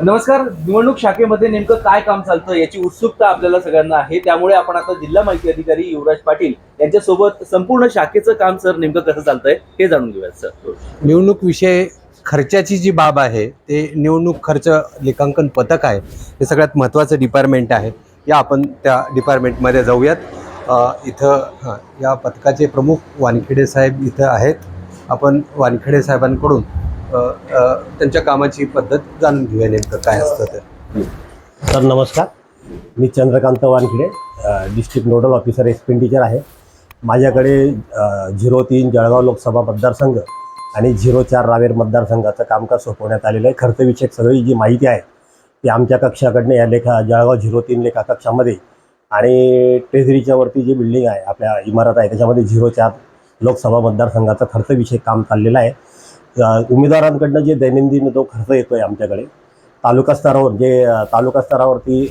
नमस्कार निवडणूक शाखेमध्ये नेमकं काय काम चालतं याची उत्सुकता आपल्याला सगळ्यांना आहे. त्यामुळे आपण आता जिल्हा माहिती अधिकारी युवराज पाटील यांच्यासोबत संपूर्ण शाखेचं काम सर नेमकं कसं चालतंय हे जाणून घेऊयात सर. निवडणूक विषय खर्चाची जी बाब आहे ते निवडणूक खर्च लेखांकन पथक आहे हे सगळ्यात महत्त्वाचं डिपार्टमेंट आहे. या आपण त्या डिपार्टमेंटमध्ये जाऊयात. इथं हां या पथकाचे प्रमुख वानखेडे साहेब इथं आहेत. आपण वानखेडे साहेबांकडून त्यांच्या कामाची पद्धत जाणून घेऊया नेमकं काय असतं ते. सर नमस्कार. मी Chandrakant Wankhede district nodal officer expenditure आहे. माझ्याकडे झिरो तीन जळगाव लोकसभा मतदारसंघ आणि झिरो चार रावेर मतदारसंघाचं कामकाज सोपवण्यात आलेलं आहे. खर्चविषयक सगळी जी माहिती आहे ती आमच्या कक्षाकडनं या लेखा जळगाव झिरो तीन लेखा कक्षामध्ये आणि ट्रेझरीच्या वरती जी बिल्डिंग आहे आपल्या इमारत आहे त्याच्यामध्ये झिरो चार लोकसभा मतदारसंघाचं खर्चविषयक काम चाललेलं आहे. उमेदवारांकडनं जे दैनंदिन जो खर्च येतो आहे आमच्याकडे तालुका स्तरावर जे तालुका स्तरावरती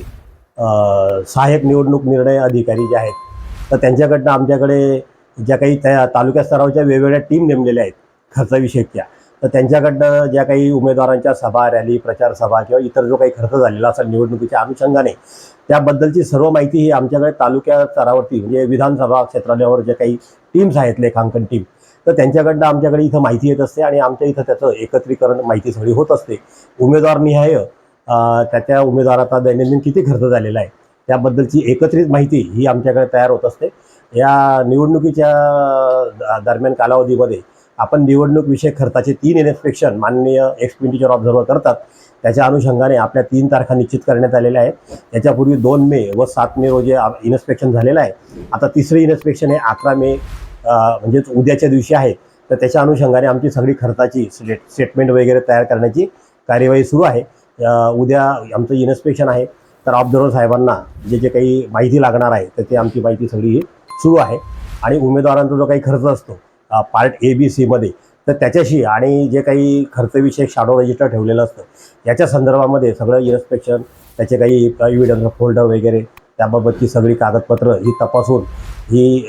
सहाय्यक निवडणूक निर्णय अधिकारी जे आहेत तर त्यांच्याकडनं आमच्याकडे ज्या काही त्या तालुका स्तरावरच्या वेगवेगळ्या टीम नेमलेल्या आहेत खर्चाविषयीच्या तर त्यांच्याकडनं ज्या काही उमेदवारांच्या सभा रॅली प्रचार सभा किंवा इतर जो काही खर्च झालेला असेल निवडणुकीच्या अनुषंगाने त्याबद्दलची सर्व माहिती ही आमच्याकडे तालुक्या स्तरावरती म्हणजे विधानसभा क्षेत्रालयावर जे काही टीम्स आहेत लेखांकन टीम तर त्यांच्याकडनं आमच्याकडे इथं माहिती येत असते आणि आमच्या इथं त्याचं एकत्रीकरण माहिती सगळी होत असते. उमेदवार निहाय त्याच्या उमेदवाराचा दैनंदिन किती खर्च झालेला आहे त्याबद्दलची एकत्रित माहिती ही आमच्याकडे तयार होत असते. या निवडणुकीच्या द- दरम्यान कालावधीमध्ये आपण निवडणूकविषयक खर्चाचे तीन इन्स्पेक्शन माननीय एक्सपेंडिचर ऑब्झर्वर करतात. त्याच्या अनुषंगाने आपल्या तीन तारखा निश्चित करण्यात आलेल्या आहेत. याच्यापूर्वी दोन मे व सात मे रोजी इन्स्पेक्शन झालेलं आहे. आता तिसरं इन्स्पेक्शन हे अकरा मे म्हणजेच उद्याच्या दिवशी आहे तर त्याच्या अनुषंगाने आमची सगळी खर्चाची स्टेट स्टेटमेंट वगैरे तयार करण्याची कार्यवाही सुरू आहे. उद्या आमचं इन्स्पेक्शन आहे तर ऑब्झर्वर साहेबांना जे जे काही माहिती लागणार आहे तर ते आमची माहिती सगळी ही सुरू आहे. आणि उमेदवारांचा जो काही खर्च असतो पार्ट ए बी सीमध्ये तर त्याच्याशी आणि जे काही खर्चविषयक शॅडो रजिस्टर ठेवलेलं असतं याच्या संदर्भामध्ये सगळं इन्स्पेक्शन त्याचे काही इव्हिडन्स फोल्डर वगैरे त्याबाबतची सगळी कागदपत्रं ही तपासून ही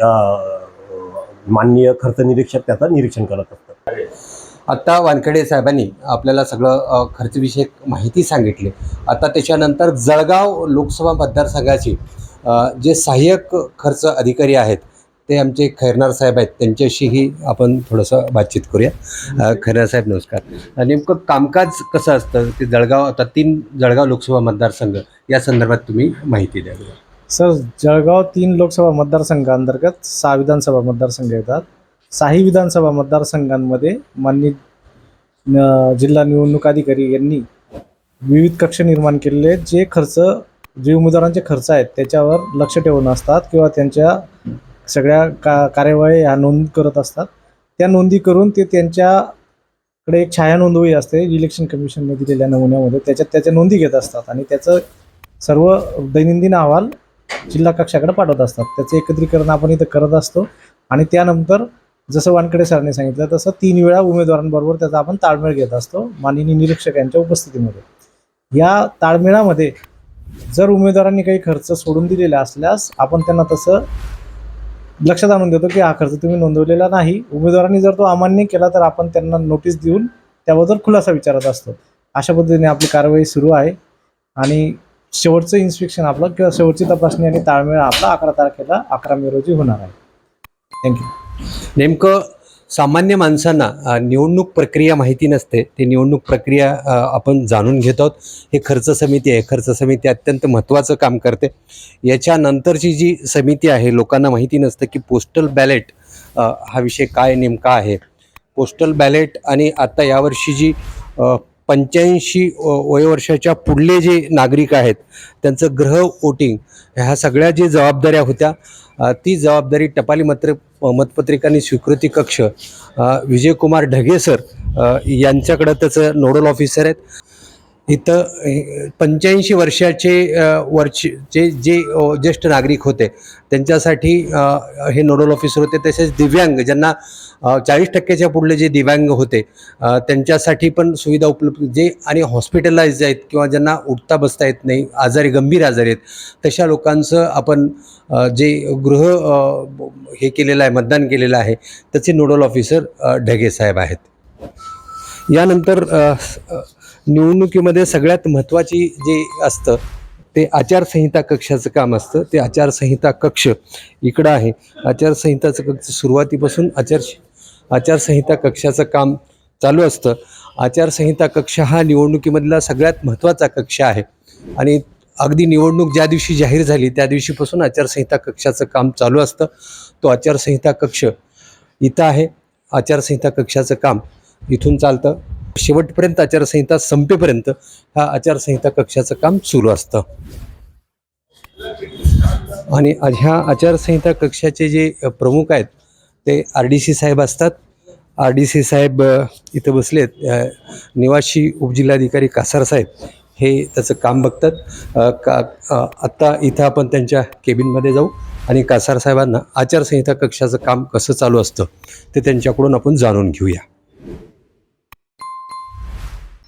माननीय खर्च निरीक्षक त्याचं निरीक्षण करत असतात. आत्ता वानखेडे साहेबांनी आपल्याला सगळं खर्चविषयक माहिती सांगितली. आता त्याच्यानंतर जळगाव लोकसभा मतदारसंघाची जे सहाय्यक खर्च अधिकारी आहेत ते आमचे खैरनार साहेब आहेत. त्यांच्याशीही आपण थोडंसं बातचीत करूया. खैरनार साहेब नमस्कार. नेमकं कामकाज कसं असतं? ते जळगाव आता तीन जळगाव लोकसभा मतदारसंघ या संदर्भात तुम्ही माहिती द्या. सर जळगाव तीन लोकसभा मतदारसंघांतर्गत सहा विधानसभा मतदारसंघ येतात. साही विधानसभा मतदारसंघांमध्ये माननीय न- जिल्हा निवडणूक अधिकारी यांनी विविध कक्ष निर्माण केलेले आहेत. जे खर्च जे उमेदवारांचे खर्च आहेत त्याच्यावर लक्ष ठेवून असतात किंवा त्यांच्या सगळ्या का कार्यवाही ह्या नोंद करत असतात. त्या नोंदी करून ते त्यांच्याकडे एक छाया नोंदवही असते इलेक्शन कमिशनने दिलेल्या नमुन्यामध्ये. त्याच्यात त्याच्या नोंदी घेत असतात आणि त्याचं सर्व दैनंदिन अहवाल जिल्हा कक्षाकडे पाठवत असतात. त्याचं एकत्रीकरण आपण इथं करत असतो. आणि त्यानंतर जसं वानकडे सरांनी सांगितलं तसं तीन वेळा उमेदवारांबरोबर त्याचा आपण ताळमेळ घेत असतो माननीय निरीक्षक यांच्या उपस्थितीमध्ये. या ताळमेळामध्ये जर उमेदवारांनी काही खर्च सोडून दिलेला असल्यास आपण त्यांना तसं लक्षात आणून देतो की हा खर्च तुम्ही नोंदवलेला नाही. उमेदवारांनी जर तो अमान्य केला तर आपण त्यांना नोटीस देऊन त्याबद्दल खुलासा विचारत असतो. अशा पद्धतीने आपली कारवाई सुरू आहे. आणि शेवटचं इन्स्पेक्शन आपलं किंवा शेवटची तपासणी आणि ताळमेळ आपला अकरा तारखेला अकरा मे रोजी होणार आहे. थँक्यू नेमकं सामान्य माणसांना निवडणूक प्रक्रिया माहिती नसते. ती निवडणूक प्रक्रिया आपण जाणून घेत आहोत. हे खर्च समिती आहे. खर्च समिती अत्यंत महत्त्वाचं काम करते. याच्यानंतरची जी समिती आहे लोकांना माहिती नसतं की पोस्टल बॅलेट हा विषय काय नेमका आहे? पोस्टल बॅलेट आणि आता यावर्षी जी पंच्याऐंशी वयोवर्षाच्या पुढले जे नागरिक आहेत त्यांचं ग्रह वोटिंग ह्या सगळ्या जे जबाबदाऱ्या होत्या ती जबाबदारी टपाली मत्र मतपत्रिकांनी स्वीकृती कक्ष विजयकुमार ढगे सर यांच्याकडं त्याचं नोडल ऑफिसर आहेत. इथं पंच्याऐंशी वर्षाचे वर्षचे जे ज्येष्ठ नागरिक होते त्यांच्यासाठी हे नोडल ऑफिसर होते तसेच दिव्यांग ज्यांना चाळीस टक्क्याच्या पुढले जे दिव्यांग होते त्यांच्यासाठी पण सुविधा उपलब्ध जे आणि हॉस्पिटलाइज आहेत किंवा ज्यांना उठता बसता येत नाही आजारी गंभीर आजारी आहेत तशा लोकांचं आपण जे गृह हे केलेलं आहे मतदान केलेलं आहे त्याचे नोडल ऑफिसर ढगे साहेब आहेत. यानंतर निवडणुकीमध्ये सगळ्यात महत्त्वाची जे असतं ते आचारसंहिता कक्षाचं काम असतं. ते आचारसंहिता कक्ष इकडं आहे. आचारसंहिताचं कक्ष सुरुवातीपासून आचार आचारसंहिता कक्षाचं काम चालू असतं. आचारसंहिता कक्ष हा निवडणुकीमधला सगळ्यात महत्त्वाचा कक्ष आहे. आणि अगदी निवडणूक ज्या दिवशी जाहीर झाली त्या दिवशीपासून आचारसंहिता कक्षाचं काम चालू असतं. तो आचारसंहिता कक्ष इथं आहे. आचारसंहिता कक्षाचं काम इथून चालतं. शेवटपर्यंत आचारसंहिता संपेपर्यंत हा आचारसंहिता कक्षाचं काम सुरू असतं. आणि ह्या आचारसंहिता कक्षाचे जे प्रमुख आहेत ते आर डी सी साहेब असतात. आर डी सी साहेब इथं बसलेत. निवासी उपजिल्हाधिकारी कासार साहेब हे त्याचं काम बघतात. का आत्ता इथं आपण त्यांच्या केबिनमध्ये जाऊ आणि कासार साहेबांना आचारसंहिता कक्षाचं काम कसं चालू असतं ते त्यांच्याकडून आपण जाणून घेऊया.